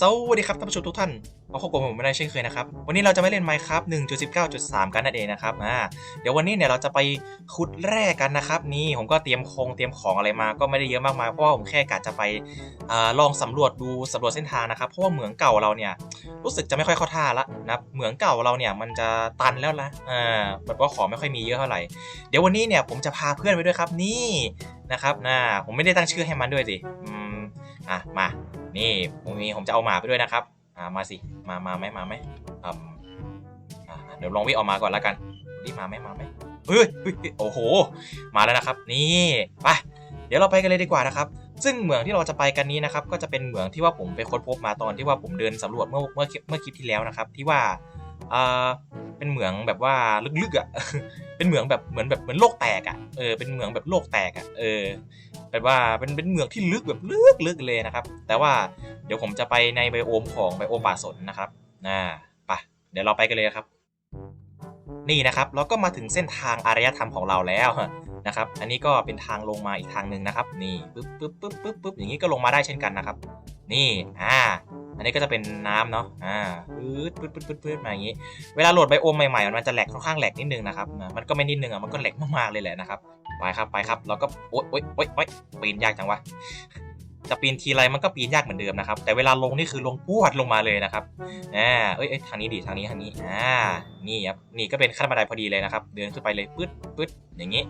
สวัสดีครับท่านผู้ชมทุกท่านมาพบกับผมไม่ได้เช่นเคยนะครับ วันนี้เราจะไม่เล่น Minecraft 1.19.3 กันนั่นเองนะครับอ่าเดี๋ยววันนี้เนี่ยเราจะไปขุดแร่กันนะครับ นี่ผมก็เตรียมคงเตรียมของอะไรมาก็ไม่ได้เยอะมากมายเพราะว่าผมแค่กะจะไปอลองสำรวจดูสำรวจเส้นทางนะครับเพราะว่าเหมืองเก่าเราเนี่ยรู้สึกจะไม่ค่อยเข้าท่าละนะเหมืองเก่าเราเนี่ยมันจะตันแล้วนะอ่าแบบว่าของไม่ค่อยมีเยอะเท่าไหร่เดี๋ยววันนี้เนี่ยผมจะพาเพื่อนไปด้วยครับนี่นะครับนะผมไม่ได้ตั้งชื่อให้มันด้วยสิอืมอะมา นี่ผมมีผมจะเอาหมาไปด้วยนะครับอ่ามาสิมามาไหมมาไหมอ่าเดี๋ยวลองวิ่งออกมาก่อนแล้วกันนี่มาไหมมาไหมเฮ้ยโอ้โห มาแล้วนะครับ นี่ไปเดี๋ยวเราไปกันเลยดีกว่านะครับ ซึ่งเหมืองที่เราจะไปกันนี้นะครับ ก็จะเป็นเหมืองที่ว่าผมไปค้นพบมาตอนที่ว่าผมเดินสำรวจเมื่อเมื่อเมื่อคลิปที่แล้วนะครับ ที่ว่าอ่าเป็นเหมืองแบบว่าลึกๆอะเป็นเหมืองแบบเหมือนแบบเหมือนโลกแตกอะเออเป็นเหมืองแบบโลกแตกอะเออ แบบว่าเป็นเป็นเหมืองที่ลึกแบบลึกลึกเลยนะครับ แต่ว่าเดี๋ยวผมจะไปในไบโอมของไบโอมป่าสนนะครับน่าไปเดี๋ยวเราไปกันเลยครับ นี่นะครับเราก็มาถึงเส้นทางอารยธรรมของเราแล้วนะครับ อันนี้ก็เป็นทางลงมาอีกทางหนึ่งนะครับ นี่ปึ๊บปึ๊บปึ๊บปึ๊บปึ๊บอย่างนี้ก็ลงมาได้เช่นกันนะครับ นี่อ่าอันนี้ก็จะเป็นน้ำเนาะ อ่าปึ๊ดปึ๊ดปึ๊ดปึ๊ดปึ๊ดมาอย่างนี้ เวลาโหลดไบโอมใหม่ๆ มันจะแหลกค่อนข้างแหลกนิดนึงนะครับ มันก็ไม่นิดนึงอะ มันก็แหลกมากๆเลยแหละนะครับ ไปครับไปครับเราก็โอ๊ยโอ๊ยโอ๊ยโอ๊ยปีนยากจังวะจะปีนทีไรมันก็ปีนยากเหมือนเดิมนะครับ แต่เวลาลงนี่คือลงปวดลงมาเลยนะครับอ่าเอ้ยทางนี้ดิทางนี้ทางนี้อ่านี่ครับนี่ก็เป็นขั้นบันไดพอดีเลยนะครับ เดินขึ้นไปเลยปึ๊ดปึ๊ดอย่างนี้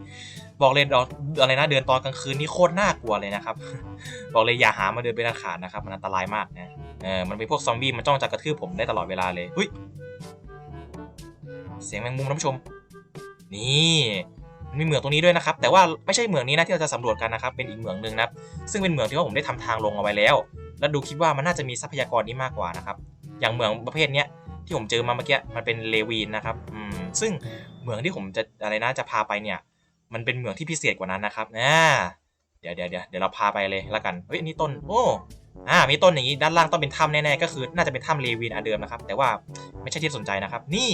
บอกเลยเราอะไรนะเดินตอนกลางคืนนี่โคตรน่ากลัวเลยนะครับ บอกเลยอย่าหามาเดินเป็นอันขาดนะครับ มันอันตรายมากนะเออมันเป็นพวกซอมบี้มันจ้องจะกระทืบผมได้ตลอดเวลาเลยเฮ้ยเสียงแมงมุมท่านผู้ชม นี่ มีเหมืองตรงนี้ด้วยนะครับ แต่ว่าไม่ใช่เหมืองนี้นะที่เราจะสำรวจกันนะครับ เป็นอีกเหมืองหนึ่งนะครับซึ่งเป็นเหมืองที่ว่าผมได้ทำทางลงเอาไว้แล้ว แล้วดูคิดว่ามันน่าจะมีทรัพยากรนี้มากกว่านะครับ อย่างเหมืองประเภทเนี้ยที่ผมเจอมาเมื่อกี้มันเป็นเลวีนนะครับอืมซึ่งเหมืองที่ผมจะอะไรนะจะพาไปเนี่ย มันเป็นเหมืองที่พิเศษกว่านั้นนะครับนะเดี๋ยวเดี๋ยวเดี๋ยวเดี๋ยวเราพาไปเลยแล้วกันเฮ้ยนี่ต้นโอ้อ่ามีต้นอย่างนี้ด้านล่างต้องเป็นถ้ำแน่ๆก็คือ น่าจะเป็นถ้ำเลวินอันเดิมนะครับ แต่ว่าไม่ใช่ที่สนใจนะครับ นี่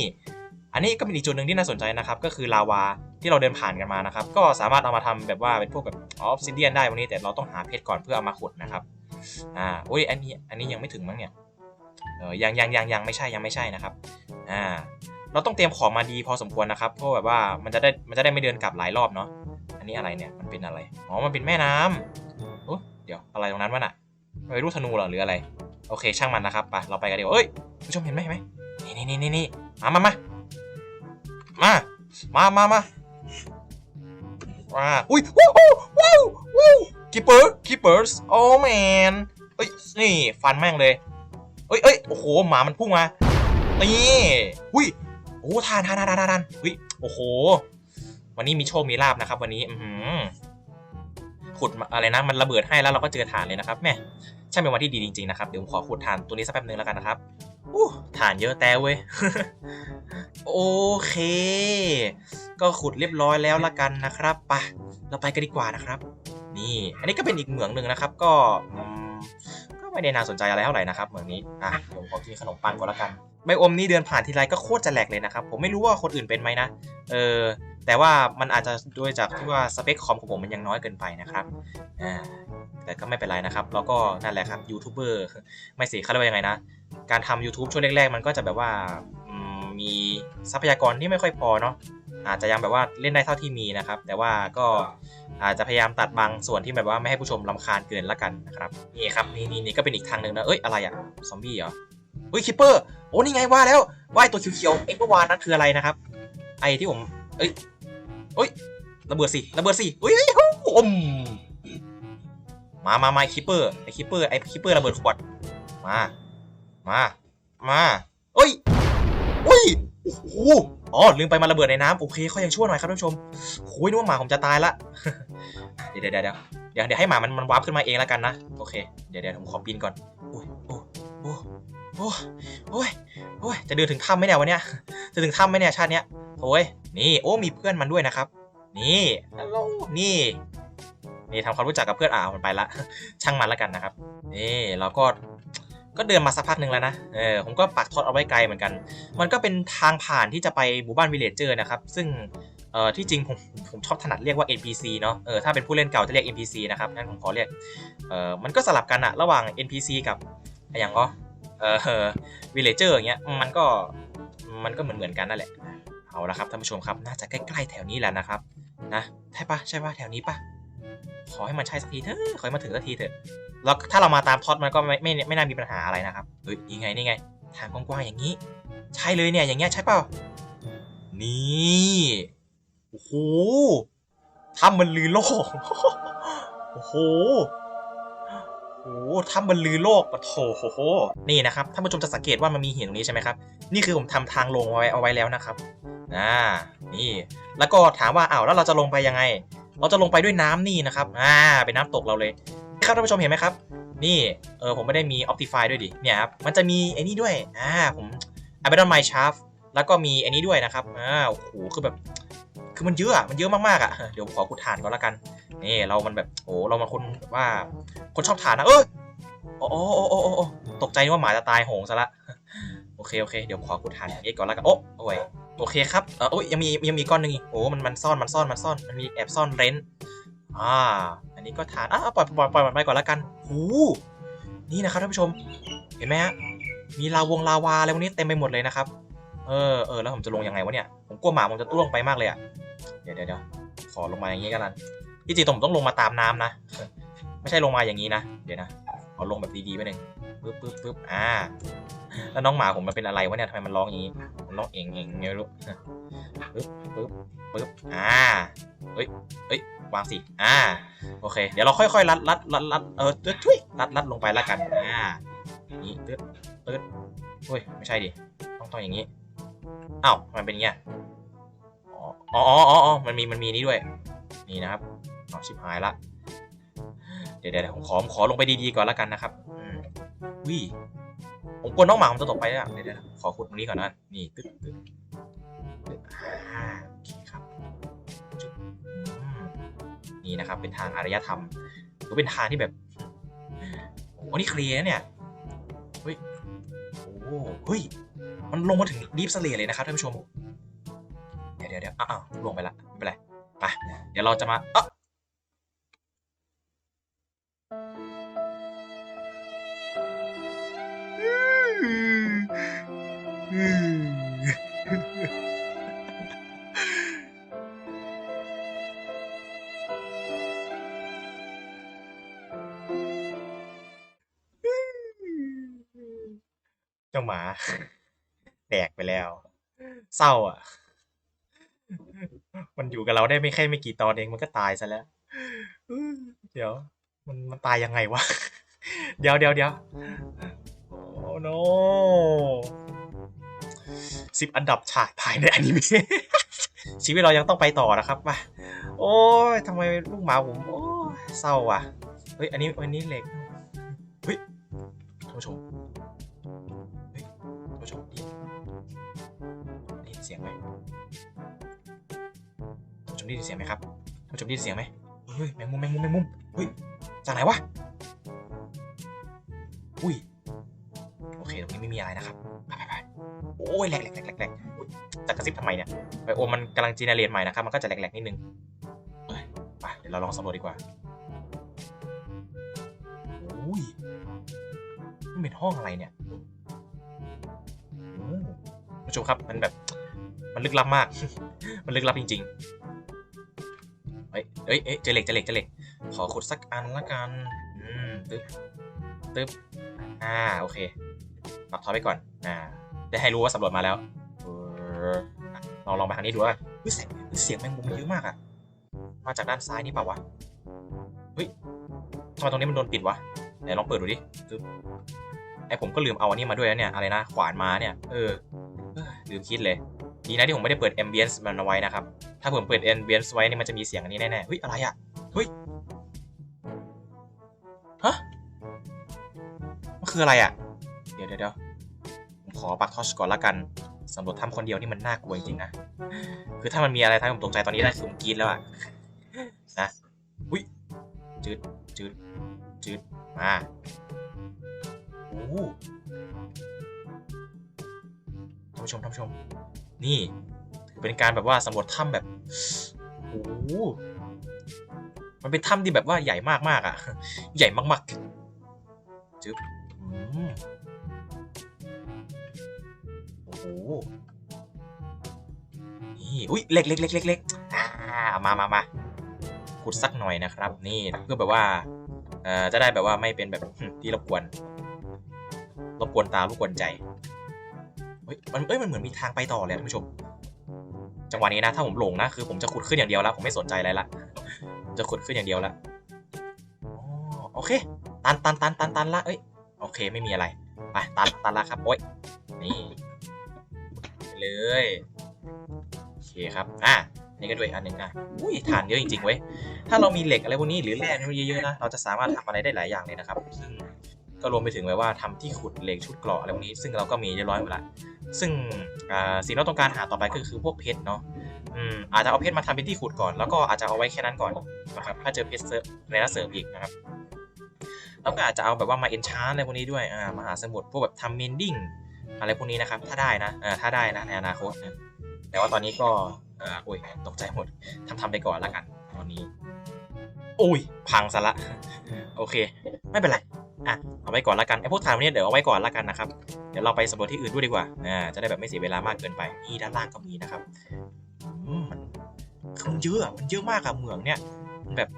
อันนี้ก็เป็นอีกจุดหนึ่งที่น่าสนใจนะครับ ก็คือลาวาที่เราเดินผ่านกันมานะครับ ก็สามารถเอามาทำแบบว่าเป็นพวกแบบออฟซิเดียนได้วันนี้แต่เราต้องหาเพชรก่อนเพื่อเอามาขุดนะครับ อ่าโอ้ยอันนี้อันนี้ยังไม่ถึงมั้งเนี่ยเออยังยังยังยังไม่ใช่ยังไม่ใช่นะครับ อ่า เราต้องเตรียมของมาดีพอสมควรนะครับเพราะแบบว่ามันจะได้มันจะได้ไม่เดินกลับหลายรอบเนาะอันนี้อะไรเนี่ยมันเป็นอะไรอ๋อมันเป็นแม่น้ำโอ้เดี๋ยวอะไรตรงนั้นวะน่ะไม่รู้ธนูหรอหรืออะไร โอเคช่างมันนะครับไปเราไปกันเดีกว่าเอ้ยผู้ชมเห็นไหมเห็นไหมนี่นี่นี่นี่มามามา มา มามามาว้าอุ้ยว้าวว้าวว้าวคีเปอร์คีเปอร์สโอ้แมนเอ้ยนี่ฟันแม่งเลยเอ้ยเอ้ยโอ้โหหมามันพุ่งมานี่อุ้ยโอ้ทานทานทานทานทานเฮ้ยโอ้โห วันนี้มีโชคมีลาบนะครับ วันนี้อือหือขุดอะไรนะมันระเบิดให้แล้วเราก็เจอฐานเลยนะครับแม่ ช่างเป็นวันที่ดีจริงๆนะครับ เดี๋ยวผมขอขุดฐานตัวนี้สักแป๊บนึงแล้วกันนะครับอู้ฐานเยอะแต่เว้ย โอเค ก็ขุดเรียบร้อยแล้วละกันนะครับปะเราไปกันดีกว่านะครับ นี่ อันนี้ก็เป็นอีกเหมืองหนึ่งนะครับ ก็ก็ไม่ได้น่าสนใจอะไรเท่าไหร่นะครับเหมืองนี้อะเดี๋ยวผมขอกินขนมปังก่อนละกันไบโอมนี้เดินผ่านทีไรก็โคตรจะแหลกเลยนะครับ ผมไม่รู้ว่าคนอื่นเป็นไหมนะ เออ แต่ว่ามันอาจจะด้วยจากที่ว่าสเปคคอมของผมมันยังน้อยเกินไปนะครับ อ่า แต่ก็ไม่เป็นไรนะครับ แล้วก็นั่นแหละครับยูทูบเบอร์ไม่สิเขาเรียกว่ายังไงนะ การทำ YouTube ช่วงแรกๆ มันก็จะแบบว่ามีทรัพยากรที่ไม่ค่อยพอเนาะอาจจะยังแบบว่าเล่นได้เท่าที่มีนะครับ แต่ว่าก็อาจจะพยายามตัดบางส่วนที่แบบว่าไม่ให้ผู้ชมลำคาญเกินละกันนะครับนี่ครับนี่นี่นี่ก็เป็นอีกทางหนึ่งนะเอ้ยอะไรอะซอมบี้เหรอเฮ้ยคิปเปอร์โอ้นี่ไงว่าแล้วว่าไอ้ตัวเขียวๆเอ็กเมื่อวานนั่นคืออะไรนะครับ ไอ้ที่ผมเอ้ยเอ้ยระเบิดสิระเบิดสิเฮ้ยโอม มามามาคิปเปอร์ไอ้คิปเปอร์ไอ้คิปเปอร์ระเบิดขวด มา มา มาเอ้ยอุ้ยโอ้โหอ๋อลืมไปมาระเบิดในน้ำโอเคเขายังชั่วหน่อยครับท่านผู้ชมโอ้ยนึกว่าหมาผมจะตายละเดี๋ยวเดี๋ยวเดี๋ยวเดี๋ยวเดี๋ยวให้หมามันมันวาร์ปขึ้นมาเองแล้วกันนะโอเคเดี๋ยวเดี๋ยวผมขอปีนก่อนโอ้ยโอ้ยโอ้ยโอ้ยโอ้ยโอ้ยจะเดินถึงถ้ำไหมเนี่ยวันเนี้ยจะถึงถ้ำไหมเนี่ยชาติเนี้ยโอ้ยนี่โอ้มีเพื่อนมันด้วยนะครับ นี่ฮัลโหลนี่ นี่ทำความรู้จักกับเพื่อนอ่าวมันไปละ ช่างมันแล้วกันนะครับ นี่เราก็ก็เดินมาสักพักหนึ่งแล้วนะ เออผมก็ปักทอดเอาไว้ไกลเหมือนกัน มันก็เป็นทางผ่านที่จะไปหมู่บ้านวิลเลจเจอร์นะครับ ซึ่งเอ่อที่จริงผมผมชอบถนัดเรียกว่า NPC เนาะ เออถ้าเป็นผู้เล่นเก่าจะเรียก NPC นะครับ งั้นผมขอเรียก เอ่อมันก็สลับกันอะระหว่าง NPC กับอะไรอย่างก็เออวิลเลเจอร์อย่างเงี้ย มันก็มันก็เหมือนเหมือนกันนั่นแหละ เอาละครับท่านผู้ชมครับ น่าจะใกล้ๆแถวนี้แหละนะครับ นะ ใช่ปะใช่ปะแถวนี้ปะ ขอให้มันใช่สักทีเถอะขอให้มันถึงสักทีเถอะแล้วถ้าเรามาตามท็อตมันก็ไม่ไม่ไม่น่ามีปัญหาอะไรนะครับเฮ้ยนี่ไงนี่ไงทางกว้างๆอย่างนี้ ใช่เลยเนี่ยอย่างเงี้ยใช่เปล่านี่โอ้โหถ้ำมันลือโลกโอ้โหโอ้โหถ้ำบรรลือโลกปะโถโหโหนี่นะครับท่านผู้ชมจะสังเกตว่ามันมีหินตรงนี้ใช่ไหมครับ นี่คือผมทำทางลงเอาไว้เอาไว้แล้วนะครับอ่านี่ แล้วก็ถามว่าอ้าวแล้วเราจะลงไปยังไง เราจะลงไปด้วยน้ำนี่นะครับ อ่า เป็นน้ำตกเราเลย ครับท่านผู้ชมเห็นไหมครับ นี่ เออ ผมไม่ได้มี Optify ด้วยดิ เนี่ยครับ มันจะมีไอ้นี่ด้วย อ่า ผม a b a d o n My Shaft แล้วก็มีไอ้นี้ด้วยนะครับ อ่า โอ้โห คือแบบ คือมันเยอะอะมันเยอะมากๆอะเดี๋ยวขอขุดฐานก่อนละกัน นี่ เรามันแบบ โอ้เรามันคนว่า คนชอบฐานนะ เออโอ้โอ้โอ้โอ้ตกใจว่าหมาจะตายโหงซะละ โอเค โอเค เดี๋ยวขอขุดฐานอย่างนี้ก่อนละกัน โอ้โอ้ย โอเคครับเออโอ้ยยังมียังมีก้อนหนึงอีกโอ้มันมันซ่อนมันซ่อนมันซ่อนมันมีแอบซ่อนเร้นอ่าอันนี้ก็ฐานอะปล่อยปล่อยปล่อยมันไปก่อนละกันหูนี่นะครับท่านผู้ชม เห็นไหมฮะมีลาวงลาวาอะไรพวกนี้เต็มไปหมดเลยนะครับ เออเออแล้วผมจะลงยังไงวะเนี่ยผมกลัวหมาผมจะล่วงไปมากเลยอะเดี๋ยวเดี๋ยวเดี๋ยวขอลงมาอย่างนี้กันลันที่จริงผมต้องลงมาตามน้ำนะ ไม่ใช่ลงมาอย่างนี้นะ เดี๋ยวนะเอลงแบบดีๆไปหนึ่งปึ๊บปึ๊บปึ๊บอ่า แล้วน้องหมาผมมันเป็นอะไรวะเนี่ยทำไมมันร้องอย่างนี้มันร้องเองเองไงไม่รู้ปึ๊บปึ๊บปึ๊บอ่าเฮ้ยเฮ้ยวางสิอ่าโอเค เดี๋ยวเราค่อยๆรัดรัดรัดรัดเออตึ๊ดทุยรัดรัดลงไปแล้วกันอ่าอย่างนี้ตึ๊ดตึ๊ดเฮ้ยไม่ใช่ดิต้องต้องอย่างนี้อ้าวมันเป็นอย่างเงี้ยอ๋ออ๋ออ๋อมันมีมันมีนี่ด้วยนี่นะครับเอาชิบหายละเดี๋ยวเดี๋ยวผมขอขอลงไปดีๆก่อนแล้วกันนะครับอืมวิ ผมกลัวน้องหมาผมจะตกไปอะเดี๋ยวเดี๋ยขอขุดตรงนี้ก่อนนะนี่ตึ๊ดตึ๊ดตึ๊ดอ่าโอเคครับจุ๊บนี่นะครับ เป็นทางอารยธรรมหรือเป็นทางที่แบบโอ้นี่เคลียร์เนี่ยเฮ้ยโอ้เฮ้ยมันลงมาถึงดีฟสเลเลยนะครับท่านผู้ชม เดี๋ยวเดี๋ยวเดี๋ยวอ้าวลงไปละไม่เป็นไรไปเดี๋ยวเราจะมาเอ้อ เจ้าหมาแดกไปแล้ว เศร้าอะ มันอยู่กับเราได้ไม่แค่ไม่กี่ตอนเองมันก็ตายซะแล้วอื้อเดี๋ยว มันมันตายยังไงวะ เดี๋ยวเดี๋ยวเดี๋ยวโอ้โน สิบอันดับฉายภายในอนิเมะชีวิตเรายังต้องไปต่อนะครับมาโอ้ยทำไมลูกหมาผมโอ้เศร้าว่ะเฮ้ยอันนี้อันนี้เหล็กเฮ้ยท่านชมเฮ้ยท่านชมนี่ได้ยินเสียงไหมท่านผู้ชมได้ยินเสียงไหมครับท่านผู้ชมได้ยินเสียงไหมเฮ้ยแมงมุมแมงมุมแมงมุมเฮ้ยจากไหนวะอุ้ยโอเคตรงนี้ไม่มีอะไรนะครับไปไป โอ้ยแหลกแหลกแหลกแหลกจะกระซิบทำไมเนี่ยไปโอมันกำลังจีเนเรตใหม่นะครับ มันก็จะแหลกแหลกนิดนึงไปเดี๋ยวเราลองสำรวจดีกว่าโอ้ยมันเป็นห้องอะไรเนี่ยโอ้ผู้ชมครับ มันแบบ มันลึกลับมาก มันลึกลับจริงๆเฮ้ยเฮ้ยเอ้ยเจอเหล็กเจอเหล็กเจอเหล็ก ขอขุดสักอันละกัน อืม ตึ๊บ ตึ๊บ อ่า โอเค ปักทอไปก่อน อ่า ได้ให้รู้ว่าสำรวจมาแล้วเออเราลองไปทางนี้ดูว่าเฮ้ยเสียงเสียงแมงมุมมันเยอะมากอะมาจากด้านซ้ายนี่เปล่าวะ เฮ้ยทำไมตรงนี้มันโดนปิดวะไหนลองเปิดดูดิไอผมก็ลืมเอาอันนี้มาด้วยนะเนี่ย อะไรนะ ขวานมาเนี่ย เออ ลืมคิดเลย ดีนะที่ผมไม่ได้เปิด ambience มันเอาไว้นะครับ ถ้าผมเปิด ambience ไว้นี่มันจะมีเสียงอันนี้แน่ๆ เฮ้ย อะไรอะเฮ้ย ฮะ มันคืออะไรอะเดี๋ยวเดี๋ยว ขอปักทอชก่อนละกันสำรวจถ้ำคนเดียวนี่มันน่ากลัวจริงๆนะ คือถ้ามันมีอะไรทำให้ผมตกใจตอนนี้ได้คือผมกรีดแล้วอะนะอุ้ยจืดจืดจืดมาโอ้ท่านผู้ชมท่านผู้ชม นี่ เป็นการแบบว่าสำรวจถ้ำแบบโอ้มันเป็นถ้ำที่แบบว่าใหญ่มากๆอะ ใหญ่มากๆจึ๊บอืมอืม หนี่อุ้ยเล็กเล็กเล็กเล็กเล็กอ่ามามามาขุดสักหน่อยนะครับ นี่เพื่อแบบว่าเอ่อจะได้แบบว่าไม่เป็นแบบที่รบกวนรบกวนตารบกวนใจเฮ้ยมันเอ้ยมันเหมือนมีทางไปต่อเลยท่านผู้ชม จังหวะนี้นะ ถ้าผมหลงนะคือผมจะขุดขึ้นอย่างเดียวแล้วผมไม่สนใจอะไรละผมจะขุดขึ้นอย่างเดียวละอ๋อโอเค ตันตันตันตันตันละเอ้ยโอเคไม่มีอะไรไปตันตันละครับโอ้ยนี่ เลยโอเคครับอะนี่ก็ด้วยอันหนึ่งอะอุ้ยฐานเยอะจริงๆเว้ยถ้าเรามีเหล็กอะไรพวกนี้หรือแร่นี้เยอะๆนะเราจะสามารถทำอะไรได้หลายอย่างเลยนะครับ ซึ่งก็รวมไปถึงแบบว่าทำที่ขุดเหล็กชุดเกราะอะไรพวกนี้ ซึ่งเราก็มีเรียบร้อยหมดละซึ่งสิ่งที่เราต้องการหาต่อไปก็คือพวกเพชรเนาะอืมอาจจะเอาเพชรมาทำเป็นที่ขุดก่อน แล้วก็อาจจะเอาไว้แค่นั้นก่อนนะครับถ้าเจอเพชรเสริมในระเสริมอีกนะครับแล้วก็อาจจะเอาแบบว่ามาเอนชานอะไรพวกนี้ด้วยอ่ามหาสมุทรพวกแบบทำเมนดิ้ง อะไรพวกนี้นะครับ ถ้าได้นะอ่าถ้าได้นะในอนาคตนะแต่ว่าตอนนี้ก็อ่าโอ้ยตกใจหมดทำทำไปก่อนแล้วกัน ตอนนี้โอ้ยพังซะละ โอเค ไม่เป็นไรอะเอาไว้ก่อนแล้วกันไอพวกฐานพวกนี้เดี๋ยวเอาไว้ก่อนแล้วกันนะครับเดี๋ยวเราไปสำรวจที่อื่นด้วยดีกว่าอ่าจะได้แบบไม่เสียเวลามากเกินไปนี่ด้านล่างก็มีนะครับมันมันเยอะมันเยอะมากอะเหมืองเนี่ยมันแบบ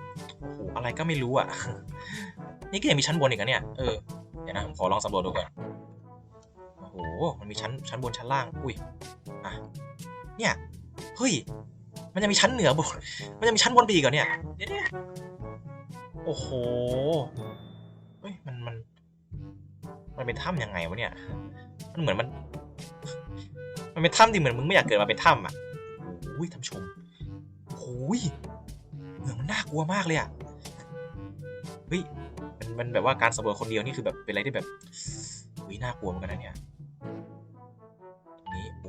โอ้โหอะไรก็ไม่รู้อะนี่ก็ยังมีชั้นบนอีกอะเนี่ยเออเดี๋ยวนะผมขอลองสำรวจดูก่อน มันมีชั้นชั้นบนชั้นล่าง อุ้ย อะ เนี่ย เฮ้ย มันจะมีชั้นเหนือบน มันจะมีชั้นบนปีกเหรอเนี่ย เดี๋ยวเดี๋ยโอ้โห เฮ้ย มัน มัน มันเป็นถ้ำยังไงวะเนี่ย มันเหมือนมัน มันเป็นถ้ำที่เหมือนมึงไม่อยากเกิดมาเป็นถ้ำอะโอ้ยท่านชมโอ้ยเหมือนมันน่ากลัวมากเลยอะ เฮ้ย มัน มันแบบว่าการสำรวจคนเดียวนี่คือแบบเป็นอะไรที่แบบเฮ้ยน่ากลัวเหมือนกันนะเนี่ย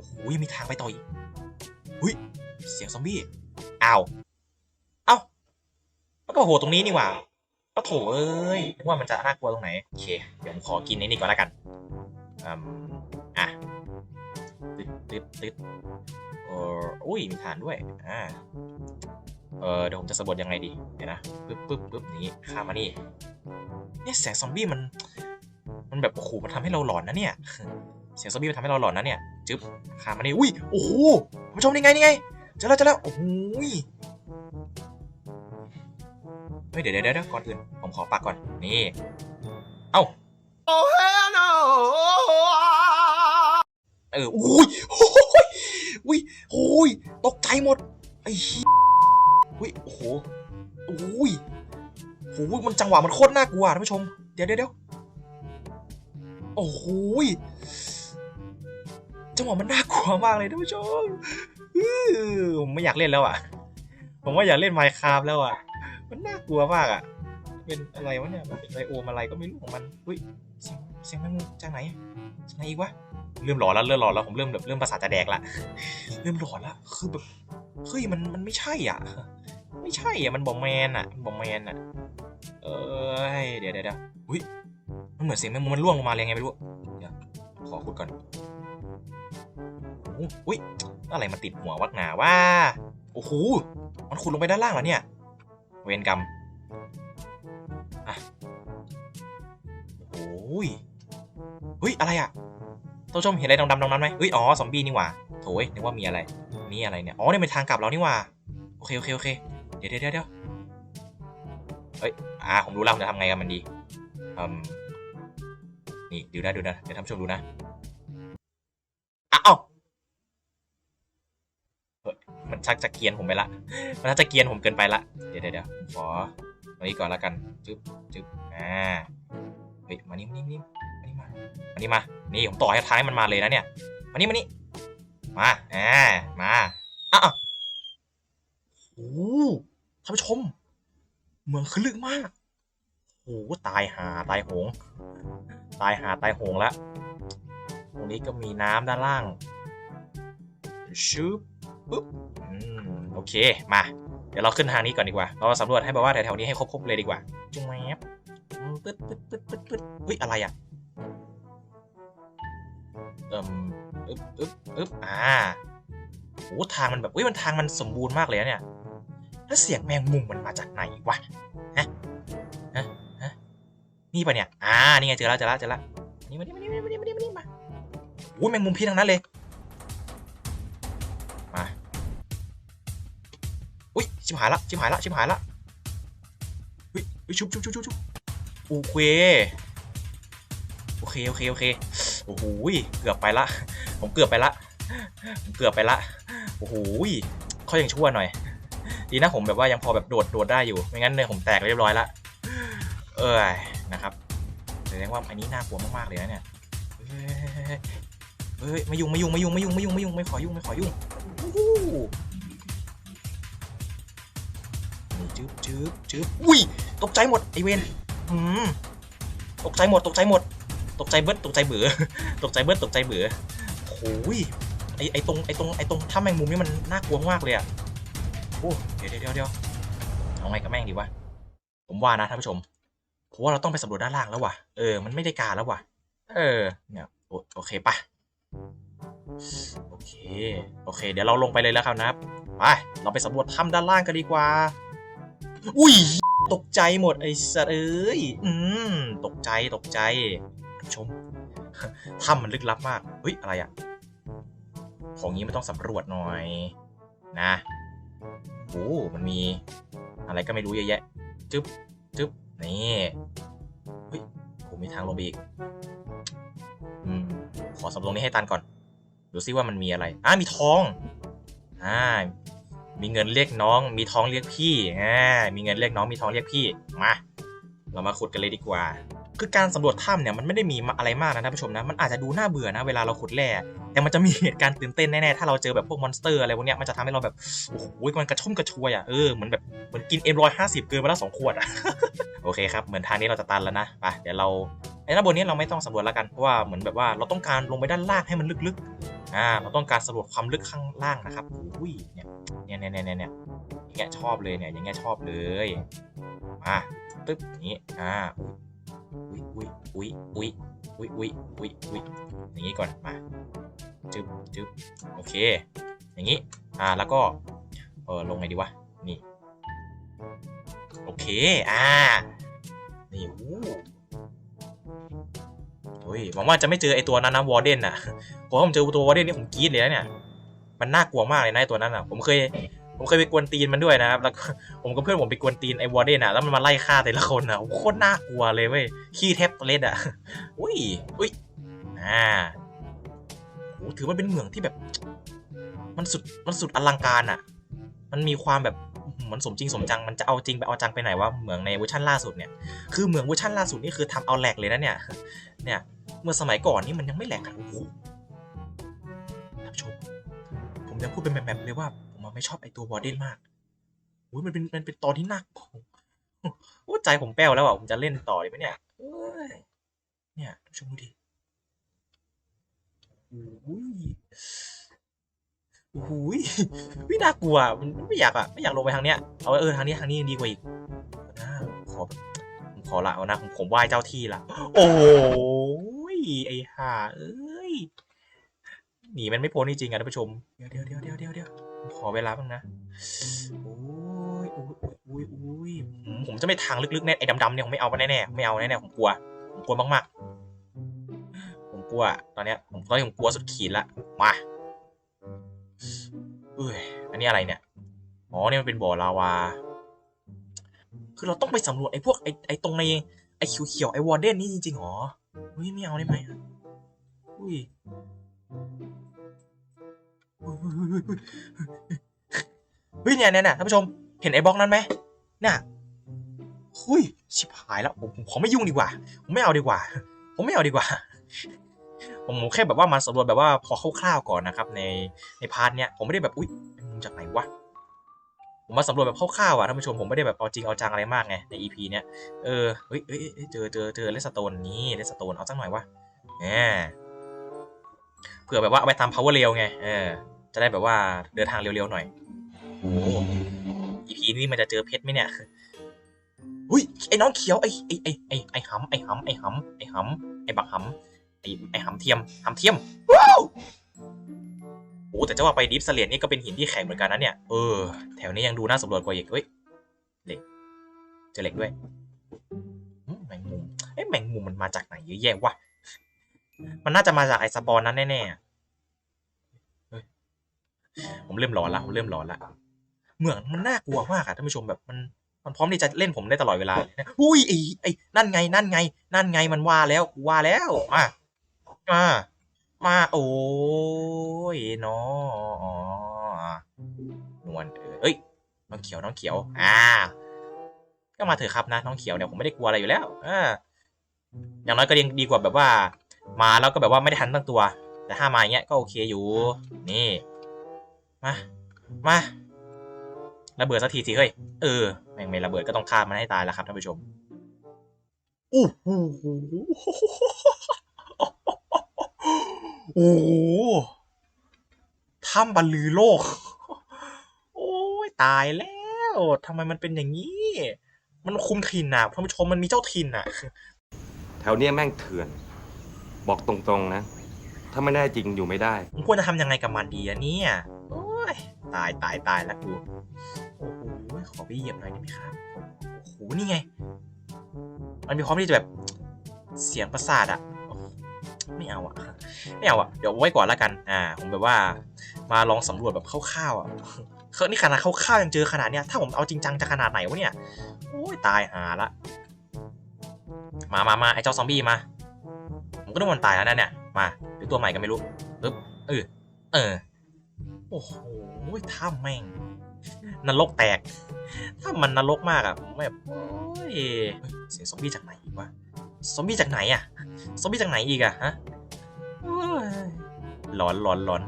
โอ้โหยังมีทางไปต่ออีกเฮ้ยเสียงซอมบี้อ้าวเอ้ามันก็โหตรงนี้นี่หว่าก็โถเอ้ยนึกว่ามันจะน่ากลัวตรงไหนโอเคเดี๋ยวผมขอกินในนี้ก่อนแล้วกันอืมอะตึ๊ดตึ๊ดตึ๊ดเอออุ้ยมีฐานด้วยอ่าเออเดี๋ยวผมจะสะบัดยังไงดีเดี๋ยวนะปึ๊บปึ๊บปึ๊บนี้ข้ามมานี่เนี่ยแสงซอมบี้มัน มันแบบโอ้โหมันทำให้เราหลอนนะเนี่ย เสียงซอมบี้มันทำให้เราหลอนนะเนี่ย จึ๊บขามมานี่อุ้ย โอ้โหผู้ชมนี่ไงนี่ไงเจอแล้วเจอแล้ว โอ้โหยเฮ้ยเดี๋ยวเดี๋ยวเดี๋ยวก่อนอื่น ผมขอปักก่อน นี่ เอ้า Oh hell no! เอออุ้ยโอ้ยอุ้ยโอ้ยตกใจหมด ไอ้เฮ้ยอุ้ย โอ้โหโอ้ยโอ้ยมันจังหวะมันโคตรน่ากลัวท่านผู้ชม เดี๋ยวเดี๋ยวเดี๋ยวโอ้โห จังหวะมันน่ากลัวมากเลยท่านผู้ชมผมไม่อยากเล่นแล้วอะ ผมว่าอยากเล่นไมค์คราฟแล้วอะ มันน่ากลัวมากอะ เป็นอะไรวะเนี่ย มันเป็นไบโอมอะไรก็ไม่รู้ของมัน อุ้ย เสียงเสียงแมงมุมจากไหนจากไหนอีกวะ เริ่มหลอนแล้วเริ่มหลอนแล้วผมเริ่มแบบเริ่มประสาจะแดกละ เริ่มหลอนละคือแบบ เฮ้ยมันมันไม่ใช่อะ ไม่ใช่อะ มันบอมแมนอะบอมแมนอะ เอ้ยเดี๋ยวเดี๋ยวเดี๋ยวอุ้ยมันเหมือนเสียงแมงมุมมันร่วงลงมาเลยไงไม่รู้ เดี๋ยวขอขุดก่อน อุ้ยอะไรมาติดหัววักหนาว่าโอ้โหมันขุดลงไปด้านล่างแล้วเนี่ย เวรกรรมอะโอ้ยเฮ้ยอะไรอะท่านผู้ชมเห็นอะไรดำๆตรงนั้นไหมเอ้ยอ๋อซอมบี้นี่หว่าโถยนึกว่ามีอะไรนี่อะไรเนี่ยอ๋อเนี่ยเป็นทางกลับเรานี่หว่าโอเคโอเคโอเคเดี๋ยวเดี๋ยวเดี๋ยวเฮ้ยอ่าผมรู้แล้วผมจะทำไงกับมันดีอืมนี่ดูนะดูนะเดี๋ยวท่านผู้ชมดูนะ อ้าวเฮ้ยมันชักจะเกียนผมไปละ มันชักจะเกียนผมเกินไปละ เดี๋ยวเดี๋ยวขอตรงนี้ก่อนล้วกัน จึ๊บจึ๊บอ่า เฮ้ยมานี่มานี่มานี่มานี่มา มานี่มา นี่ผมต่อให้ท้ายมันมาเลยนะเนี่ย มานี่มานี่มา อ่า มาอ้าวโอ้ท่านผู้ชม เมืองคือลึกมากโอ้โหตายหาตายโหง ตายหาตายโหงแล้ว ตรงนี้ก็มีน้ำด้านล่างชุบปุ๊บอืมโอเค มา เดี๋ยวเราขึ้นทางนี้ก่อนดีกว่า เราสำรวจให้แบบว่าแถวๆนี้ให้ครบๆเลยดีกว่า จุ๊งแมบอืมปึ๊ดปึ๊ดปึ๊ดปึ๊ดปึ๊ดเฮ้ยอะไรอะเอิ่มอึ๊บอึ๊บอึ๊บอ่าโอ้ทางมันแบบเฮ้ยมันทางมันสมบูรณ์มากเลยนะเนี่ย แล้วเสียงแมงมุมมันมาจากไหนวะ ฮะ ฮะ ฮะ นี่ปะเนี่ย อ่า นี่ไงเจอแล้วเจอแล้วเจอแล้วนี่มานี่มานี่มานี่มานี่ อุ้ยแมงมุมพิษทั้งนั้นเลย มา อุ้ยชิบหายละชิบหายละชิบหายละอุ้ยอุ้ยชุบชุบชุบชุบชุบโอเคโอเคโอเคโอเคโอ้โหเกือบไปละ ผมเกือบไปละผมเกือบไปละโอ้โหเขายังชั่วหน่อย ดีนะผมแบบว่ายังพอแบบโดดโดดได้อยู่ไม่งั้นเนี่ยผมแตกเรียบร้อยละเอ้ยนะครับแสดงว่าอันนี้น่ากลัวมากๆเลยนะเนี่ย เฮ้ยไม่ยุ่งไม่ยุ่งไม่ยุ่งไม่ยุ่งไม่ยุ่งไม่ยุ่งไม่ขอยุ่งไม่ขอยุ่งอู้หูนี่จึ๊บจึ๊บจึ๊บอุ้ยตกใจหมดไอเวนอืมตกใจหมดตกใจหมด ตกใจเบิดตกใจเบื่อตกใจเบิดตกใจเบื่อโอ้ยไอไอตรงไอตรงไอตรงถ้าแมงมุมนี่มันน่ากลัวมากเลยอะโอ้เดี๋ยวเดี๋ยวเดี๋ยวเอาไงกับแม่งดีวะผมว่านะท่านผู้ชมผมว่าเราต้องไปสำรวจด้านล่างแล้วว่ะเออมันไม่ได้การแล้วว่ะเออเนี่ยโอโอเคปะ โอเค โอเค เดี๋ยวเราลงไปเลยแล้วครับนะครับ ไป เราไปสำรวจถ้ำด้านล่างกันดีกว่า อุ้ย ตกใจหมดไอ้สัตว์เอ้ย อืม ตกใจ ตกใจ ชม ถ้ำมันลึกลับมาก เฮ้ย อะไรอะของนี้ไม่ต้องสำรวจหน่อย นะโอ้มันมี อะไรก็ไม่รู้เยอะแยะ จึ๊บ จึ๊บ นี่ เฮ้ย ผมมีทางลงไปอีก ขอสำรองนี้ให้ตันก่อน ดูซิว่ามันมีอะไรอ่ามีทองอ่ามีเงินเรียกน้อง มีทองเรียกพี่อ่ามีเงินเรียกน้อง มีทองเรียกพี่ มา เรามาขุดกันเลยดีกว่า คือการสำรวจถ้ำเนี่ยมันไม่ได้มีอะไรมากนะท่านผู้ชมนะมันอาจจะดูน่าเบื่อนะเวลาเราขุดแร่แต่มันจะมีเหตุการณ์ตื่นเต้นแน่ๆถ้าเราเจอแบบพวกมอนสเตอร์อะไรพวกเนี้ยมันจะทำให้เราแบบโอ้โหมันกระชุ่มกระชวยอะเออเหมือนแบบเหมือนกินเอ็มร้อยห้าสิบเกินไปแล้วสองขวดอะโอเคครับเหมือนทางนี้เราจะตันแล้วนะไปเดี๋ยวเราไอ้ด้านบนนี้เราไม่ต้องสำรวจแล้วกันเพราะว่าเหมือนแบบว่าเราต้องการลงไปด้านล่างให้มันลึกๆอ่าเราต้องการสำรวจความลึกข้างล่างนะครับอุ้ยเนี่ยเนี่ยเนี่ยเนี่ยเนี่ยอย่างเงี้ยชอบเลยเนี่ยอย่างเงี้ยชอบเลยมาตึ๊บอย่างนี้อ่า อุ้ยอุ้ยอุ้ยอุ้ยอุ้ยอุ้ยอุ้ยอุ้ยอย่างงี้ก่อนมาจึ๊บจึ๊บโอเค อย่างงี้ อ่า แล้วก็ เออลงไงดีวะ นี่ โอเค อ่า นี่อู้เฮ้ย หวังว่าจะไม่เจอไอตัวนั้นนะวอร์เดนน่ะผมผมเจอตัววอร์เดนนี่ผมกรี๊ดเลยนะเนี่ย มันน่ากลัวมากเลยนะไอตัวนั้นอะ ผมเคย ผมเคยไปกวนตีนมันด้วยนะครับ แล้วผมกับเพื่อนผมไปกวนตีนไอ้วอร์เดนอะ แล้วมันมาไล่ฆ่าแต่ละคนอะโคตรน่ากลัวเลยเว้ย ขี้แทบเล็ดอะ อุ้ย อุ้ย อ่าโหถือว่าเป็นเหมืองที่แบบ มันสุด มันสุดอลังการอะ มันมีความแบบมือนสมจริงสมจัง มันจะเอาจริงไปเอาจังไปไหนวะเหมืองในเวอร์ชันล่าสุดเนี่ย คือเหมืองเวอร์ชันล่าสุดนี่คือทำเอาแหลกเลยนะเนี่ย เนี่ย เมื่อสมัยก่อนนี่มันยังไม่แหลกอะโอ้โหท่านผู้ชม ผมยังพูดเป็นแบบๆเลยว่า ไม่ชอบไอตัววอร์เดนมากอุ้ยมันเป็นมันเป็นตอนที่น่ากลัวโอ้ใจผมแป้วแล้วอะผมจะเล่นต่อเลยไหมเนี่ยเอ้ยเนี่ยท่านผู้ชมดูดิโอ้ยโอ้ยไม่น่ากลัวมันไม่อยากอะไม่อยากลงไปทางเนี้ยเอาเออทางนี้ทางนี้ยังดีกว่าอีกนะขอบบผมขอละเอานะผมผมไหว้เจ้าที่ละโอ้ยไอ้ห่าเอ้ยหนีมันไม่พ้นจริงๆอะท่านผู้ชมเดี๋ยวเดี๋ยวเดี๋ยวเดี๋ยวเดี๋ยวเดี๋ยว ขอเวลาบ้างนะโอ้ยโอ้ยโอ้ยโอ้ยผมผมจะไม่ทางลึกๆแน่ไอ้ดำๆเนี่ยผมไม่เอาแน่ๆไม่เอาแน่ๆผมกลัว ผมกลัวมากๆ ผมกลัวตอนเนี้ยผมตอนนี้ผมกลัวสุดขีดละมาเอ้ยอันนี้อะไรเนี่ยอ๋อเนี่ยมันเป็นบ่อลาวา คือเราต้องไปสำรวจไอ้พวกไอ้ไอ้ตรงในไอ้เขียวๆไอ้วอร์เดนนี่จริงๆหรอเฮ้ยไม่เอาได้ไหมอะอุ้ย เฮ้ยเนี่ยเนี่ยเนี่ยท่านผู้ชมเห็นไอ้บล็อกนั้นไหมเนี่ยหุยชิบหายแล้วผมผมขอไม่ยุ่งดีกว่า ผมไม่เอาดีกว่า ผมไม่เอาดีกว่า ผมแค่แบบว่ามาสำรวจแบบว่าพอคร่าวๆก่อนนะครับ ในในพาร์ทเนี้ยผมไม่ได้แบบอุ้ยมจากไหนวะผมมาสำรวจแบบคร่าวๆอะท่านผู้ชมผมไม่ได้แบบเอาจริงเอาจังอะไรมากไงใน EP เนี้ยเออเฮ้ยเอ้ยเอ้ยเจอเจอเจอเลสโตนนี่เลสโตนเอาสักหน่อยวะแหมเผื่อแบบว่าเอาไปทำ power rail ไงเออ จะได้แบบว่าเดินทางเร็วๆหน่อยโอ้ EP นี้มันจะเจอเพชรไหมเนี่ยอุ้ยไอ้น้องเขียวไอ้ไอ้ไอ้ไอ้ไอ้หำไอ้หำไอ้หำไอ้หำไอ้บักหำไอ้ไอ้หำเทียมหำเทียมว้าวโอ้แต่จะว่าไปดิฟเสลียนนี่ก็เป็นหินที่แข็งเหมือนกันนะเนี่ยเออแถวนี้ยังดูน่าสำรวจกว่าอีกเฮ้ยเหล็กเจอเหล็กด้วยอืมแมงมุมเอ้ยแมงมุมมันมาจากไหนเยอะแยะวะมันน่าจะมาจากไอ้สปอนนั้นแน่ๆอะเฮ้ย ผมเริ่มหลอนละผมเริ่มหลอนละเหมืองมันน่ากลัวมากอะท่านผู้ชมแบบมันมันพร้อมที่จะเล่นผมได้ตลอดเวลาเลยนะอุ้ยไอ้ไอ้นั่นไงนั่นไง นั่นไงมันว่าแล้วกูว่าแล้วมามามาโอ้ยนาะนวลเออเอ้ยน้องเขียวน้องเขียว อ่า ก็มาเถอะครับนะน้องเขียวเนี่ยผมไม่ได้กลัวอะไรอยู่แล้วอ่าอย่างน้อยก็ยังดีกว่าแบบว่า มาแล้วก็แบบว่าไม่ได้ทันตั้งตัว แต่ถ้ามาอย่างเงี้ยก็โอเคอยู่ นี่ มา มาระเบิดสักทีสิเฮ้ย เออ แม่งไม่ระเบิดก็ต้องฆ่ามันให้ตายแล้วครับท่านผู้ชมอู้หูโอ้โหถ้ำบรรลือโลก โอ้ยตายแล้วทำไมมันเป็นอย่างนี้ มันคุมถิ่นอะท่านผู้ชมมันมีเจ้าถิ่นอะ แถวเนี้ยแม่งเถื่อน บอกตรงๆนะ ถ้าไม่แน่จริงอยู่ไม่ได้ ผมควรจะทำยังไงกับมันดีอะเนี่ยโอ้ย ตายตายตายแล้วกูโอ้โหขอไปเหยียบหน่อยได้ไหมครับโอ้โหนี่ไง มันมีความที่จะแบบเสียงประสาทอะไม่เอาอะไม่เอาอะเดี๋ยวไว้ก่อนละกัน อ่า ผมแบบว่ามาลองสำรวจแบบคร่าวๆอะเคยนี่ขนาดคร่าวๆยังเจอขนาดเนี้ย ถ้าผมเอาจริงจังจะขนาดไหนวะเนี่ย โอ้ยตายหาละ มามามาไอ้เจ้าซอมบี้มา ผมก็นึกว่ามันตายแล้วนะเนี่ย มาหรือตัวใหม่ก็ไม่รู้ปึ๊บเออเออ อ้โหถ้าแม่งนรกแตก ถ้ามันนรกมากอะผมแบบโอ้ยเฮ้ยเสียงซอมบี้จากไหนอีกวะซอมบี้จากไหนอะซอมบี้จากไหนอีกอะฮะหลอนหลอนหลอน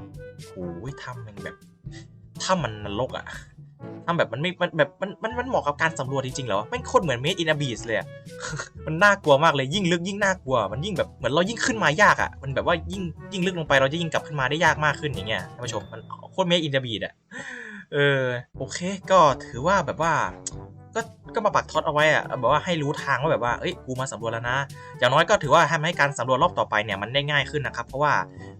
โอ้ยถ้าแม่งแบบ ถ้ามันนรกอะ ถ้าแบบมันไม่มันแบบมันมันมันเหมาะกับการสำรวจจริงๆเหรอม่งโคตรเหมือนเมดอิน a บีสเลยมันน่ากลัวมากเลยยิ่งลึกยิ่งน่ากลัว มันยิ่งแบบเหมือนเรายิ่งขึ้นมายากอะ มันแบบว่ายิ่งยิ่งลึกลงไปเราจะยิ่งกลับขึ้นมาได้ยากมากขึ้นอย่างเงี้ยท่านผู้ชมมันโคตรเมดอิน a บีสอะเออโอเค ก็ถือว่าแบบว่าก็ก็มาปักท็อตเอาไว้อะแบบว่าให้รู้ทางว่าแบบว่าเอ้ยกูมาสำรวจแล้วนะ อย่างน้อยก็ถือว่าทำให้การสำรวจรอบต่อไปเนี่ยมันได้ง่ายขึ้นนะครับ เพราะว่า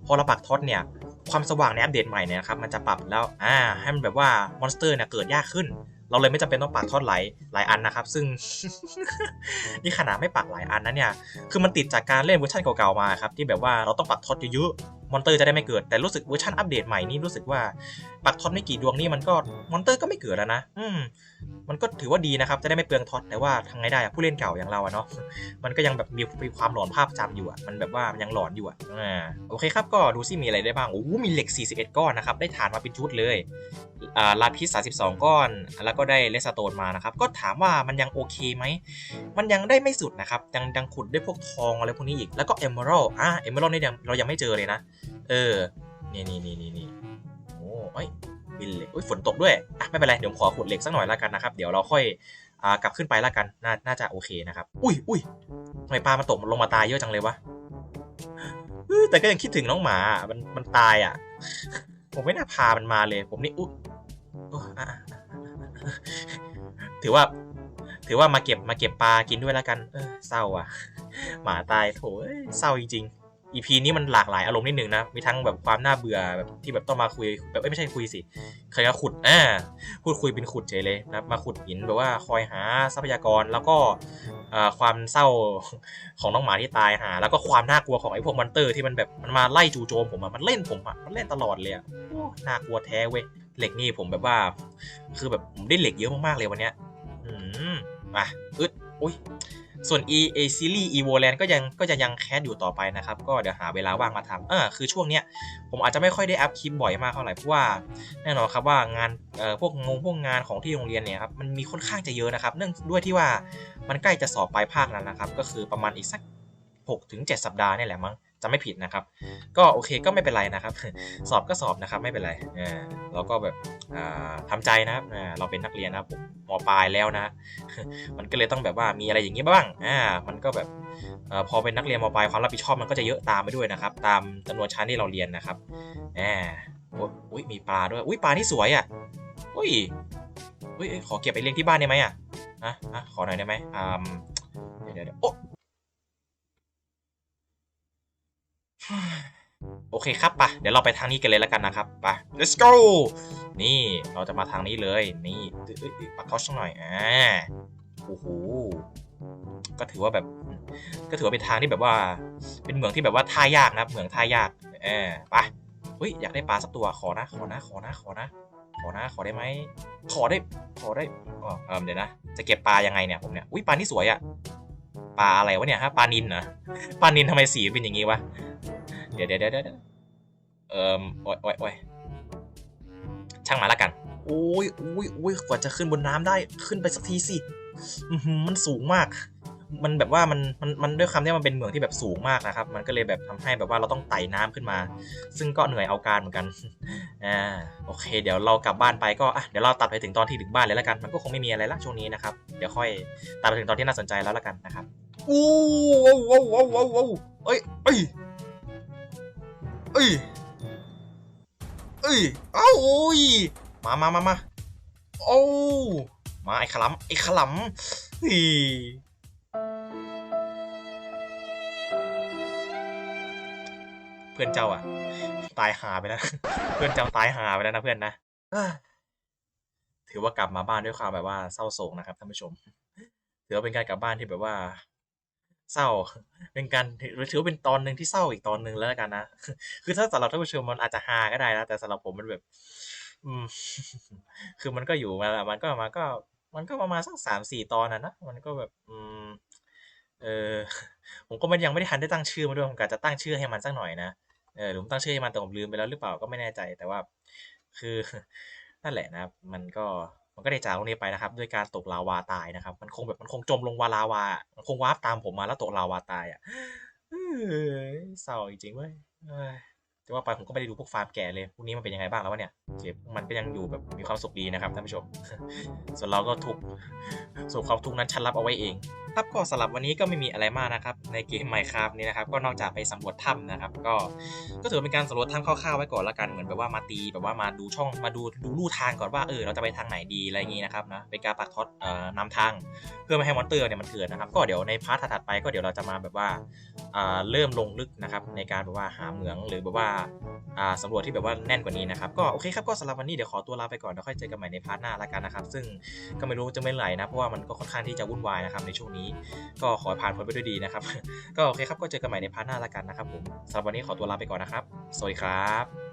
พอเราปักท็อตเนี่ย ความสว่างในอัปเดตใหม่เนี่ยนะครับมันจะปรับแล้วอ่าให้มันแบบว่ามอนสเตอร์เนี่ยเกิดยากขึ้น เราเลยไม่จำเป็นต้องปักท็อตหลายหลายอันนะครับ ซึ่ง นี่ขนาดไม่ปักหลายอันนะเนี่ยคือมันติดจากการเล่นเวอร์ชันเก่าๆมาครับที่แบบว่าเราต้องปักทอตเยอะๆมอนเตอร์จะได้ไม่เกิดแต่รู้สึกเวอร์ชันอัปเดตใหม่นี่รู้สึกว่าปักทอตไม่กี่ดวงนี่มันก็มอนเตอร์ก็ไม่เกิดแล้วนะ อืมมันก็ถือว่าดีนะครับ จะได้ไม่เปลืองท็อตแต่ว่าทางไงได้อะผู้เล่นเก่าอย่างเราอะเนาะมันก็ยังแบบมีความหลอนภาพจำอยู่อะมันแบบว่ามันยังหลอนอยู่อะอ่าโอเคครับก็ดูซิมีอะไรได้บ้างโอ้โหมีเหล็ก 41 ก้อนนะครับได้ฐานมาเป็นชุดเลยอ่าลาพิส32 ก้อน แล้วก็ได้เลสโตนมานะครับก็ถามว่ามันยังโอเคไหมมันยังได้ไม่สุดนะครับยังยังขุดได้พวกทองอะไรพวกนี้อีกแล้วก็เอเมอรัลอ่าเอเมอรัลนี่เรายังไม่เจอเลยนะ เออนี่นี่นี่นี่นี่โอ้ย บินเหล็กอุ้ยฝนตกด้วยอะไม่เป็นไร เดี๋ยวขอขุดเหล็กสักหน่อยแล้วกันนะครับ เดี๋ยวเราค่อยอ่ากลับขึ้นไปแล้วกันน่าน่าจะโอเคนะครับ อุ้ยอุ้ยทำไมปลามันตกลงมาตายเยอะจังเลยวะแต่ก็ยังคิดถึงน้องหมา มันมันตายอะ ผมไม่น่าพามันมาเลย ผมนี่อุ๊ยถือว่า ถือว่ามาเก็บมาเก็บปลากินด้วยแล้วกัน เออเศร้าอะ หมาตายโถเศร้าจริงๆ EP นี้มันหลากหลายอารมณ์นิดนึงนะ มีทั้งแบบความน่าเบื่อแบบที่แบบต้องมาคุยแบบไม่ใช่คุยสิเคยมาขุดอ่าพูดคุยเป็นขุดเฉยเลยนะมาขุดหินแบบว่าคอยหาทรัพยากรแล้วก็ความเศร้าของน้องหมาที่ตายหา แล้วก็ความน่ากลัวของไอ้พวกมอนเตอร์ที่มันแบบมันมาไล่จู่โจมผมอะมันเล่นผมอะมันเล่นตลอดเลยอะโอ้น่ากลัวแท้เว้ยเหล็กนี่ผมแบบว่า คือแบบผมได้เหล็กเยอะมากๆเลยวันเนี้ยอืมมาอึด อุ้ยส่วน E A Series Evo Land ก็ยังก็จะยังแคสอยู่ต่อไปนะครับ ก็เดี๋ยวหาเวลาว่างมาทำเออคือช่วงเนี้ยผมอาจจะไม่ค่อยได้อัพคลิปบ่อยมากเท่าไหร่เพราะว่าแน่นอนครับว่างานเอ่อพวกงงพวกงานของที่โรงเรียนเนี่ยครับมันมีค่อนข้างจะเยอะนะครับ เนื่องด้วยที่ว่ามันใกล้จะสอบปลายภาคแล้วนะครับ ก็คือประมาณอีกสัก6-7 สัปดาห์นี่แหละมั้ง จะไม่ผิดนะครับ ก็โอเคก็ไม่เป็นไรนะครับ สอบก็สอบนะครับไม่เป็นไรเออเราก็แบบอ่าทำใจนะครับอ่าเราเป็นนักเรียนนะครับผมมปลายแล้วนะ มันก็เลยต้องแบบว่ามีอะไรอย่างนี้บ้างอ่ามันก็แบบเอ่อพอเป็นนักเรียนมปลายความรับผิดชอบมันก็จะเยอะตามไปด้วยนะครับ ตามจำนวนชั้นที่เราเรียนนะครับแหมโอ้ยอุ้ยมีปลาด้วยอุ้ยปลาที่สวยอะอุ้ยอุ้ยเอ้ยขอเก็บไปเลี้ยงที่บ้านได้ไหมอะอะอะขอหน่อยได้ไหมอ่าเดี๋ยวเดี๋ยวเดี๋ยวโอ้ โอเคครับปะเดี๋ยวเราไปทางนี้กันเลยแล้วกันนะครับไป let's go นี่เราจะมาทางนี้เลย นี่ปักเขาสักหน่อยอ่าโอ้โหก็ถือว่าแบบ ก็ถือว่าเป็นทางที่แบบว่า เป็นเหมืองที่แบบว่าท่ายากนะเหมืองท่ายากเออไปเฮ้ยอยากได้ปลาสักตัวขอนะ ขอนะขอนะขอนะ ขอนะขอได้ไหมขอได้ขอได้อ๋อเออเดี๋ยวนะ จะเก็บปลายังไงเนี่ยผมเนี่ยอุ้ยปลานี่สวยอะ ปลาอะไรวะเนี่ยฮะปลานินเหรอปลานินทำไมสีเป็นอย่างงี้วะ เดี๋ยวเดี๋ยวเดี๋ยวเอ่อโอ้ยโอ้ยโอ้ยช่างมาแล้วกันโอ้ยโอ้ยโอ้ยกว่าจะขึ้นบนน้ำได้ขึ้นไปสักทีสิมันสูงมาก มันแบบว่ามันมันมันด้วยคำที่มันเป็นเหมืองที่แบบสูงมากนะครับ มันก็เลยแบบทำให้แบบว่าเราต้องไต่น้ำขึ้นมา ซึ่งก็เหนื่อยเอาการเหมือนกันอ่าโอเค เดี๋ยวเรากลับบ้านไปก็อะเดี๋ยวเราตัดไปถึงตอนที่ถึงบ้านเลยแล้วกันมันก็คงไม่มีอะไรละช่วงนี้นะครับเดี๋ยวค่อยตัดไปถึงตอนที่น่าสนใจแล้วล้วกันนะครับอู้ว้าวว้าวว้าวว้าวว้าวเอ้ยเอ้ยเอ้ยเอ้ยเอ้าโอ้ยมามามามาโอ้มาไอ้ขลำไอ้ขลำเเพื่อนเจ้าอะ ตายหาไปแล้ว เพื่อนเจ้าตายหาไปแล้วนะเพื่อนนะถือว่ากลับมาบ้านด้วยความแบบว่าเศร้าโศกนะครับท่านผู้ชม ถือว่าเป็นการกลับบ้านที่แบบว่า เศร้า เป็นการถือว่าเป็นตอนหนึ่งที่เศร้าอีกตอนหนึ่งแล้วกันนะ คือถ้าสำหรับท่านผู้ชมมันอาจจะฮาก็ได้นะ แต่สำหรับผมมันแบบ อืม คือมันก็อยู่มาแล้วมันก็มันก็ มันก็ประมาณสักสามสี่ตอนนะนะ มันก็แบบ อืม เออ ผมก็มันยังไม่ได้ทันได้ตั้งชื่อมาด้วยผมกะจะตั้งชื่อให้มันสักหน่อยนะ เออหรือผมตั้งชื่อให้มันแต่ผมลืมไปแล้วหรือเปล่าก็ไม่แน่ใจแต่ว่า คือนั่นแหละนะครับ มันก็มันก็ได้จากตรงนี้ไปนะครับ ด้วยการตกลาวาตายนะครับ มันคงแบบมันคงจมลงวาลาวา มันคงวาร์ปตามผมมาแล้วตกลาวาตายอะเศร้าจริงๆเว้ยเอ้ยแต่ว่าไปผมก็ไม่ได้ดูพวกฟาร์มแก่เลยพวกนี้มันเป็นยังไงบ้างแล้ววะเนี่ยเก็บมันก็ยังอยู่แบบมีความสุขดีนะครับท่านผู้ชม ส่วนเราก็ทุกส่วนความทุกข์นั้นฉันรับเอาไว้เองครับก็สำหรับวันนี้ก็ไม่มีอะไรมากนะครับ ในเกม Minecraft นี้นะครับ ก็นอกจากไปสำรวจถ้ำนะครับ ก็ก็ถือเป็นการสำรวจถ้ำคร่าวๆไว้ก่อนละกันเหมือนแบบว่ามาตีแบบว่ามาดูช่องมาดูดูลู่ทางก่อนว่าเออเราจะไปทางไหนดีอะไรอย่างงี้นะครับนะเป็นการปักทอตเอ่อนำทางเพื่อไม่ให้มอนเตอร์เนี่ยมันเกิดนะครับ ก็เดี๋ยวในพาร์ทถัดไปก็เดี๋ยวเราจะมาแบบว่าอ่าเริ่มลงลึกนะครับในการแบบว่าหาเหมืองหรือแบบว่าอ่าสำรวจที่แบบว่าแน่นกว่านี้นะครับ ก็โอเคครับก็สำหรับวันนี้เดี๋ยวขอตัวลาไปก่อนแล้วค่อยเจอกันใหม่ในพาร์ทหน้าละกันนะครับ ซึ่งก็ไม่รู้จะไม่ไหลนะเพราะว่ามันก็ค่อนข้างที่จะวุ่นวายนะครับในช่วงนี้ ก็ขอผ่านพ้นไปด้วยดีนะครับ ก็โอเคครับก็เจอกันใหม่ในพาร์ทหน้าละกันนะครับผมสำหรับวันนี้ขอตัวลาไปก่อนนะครับ สวัสดีครับ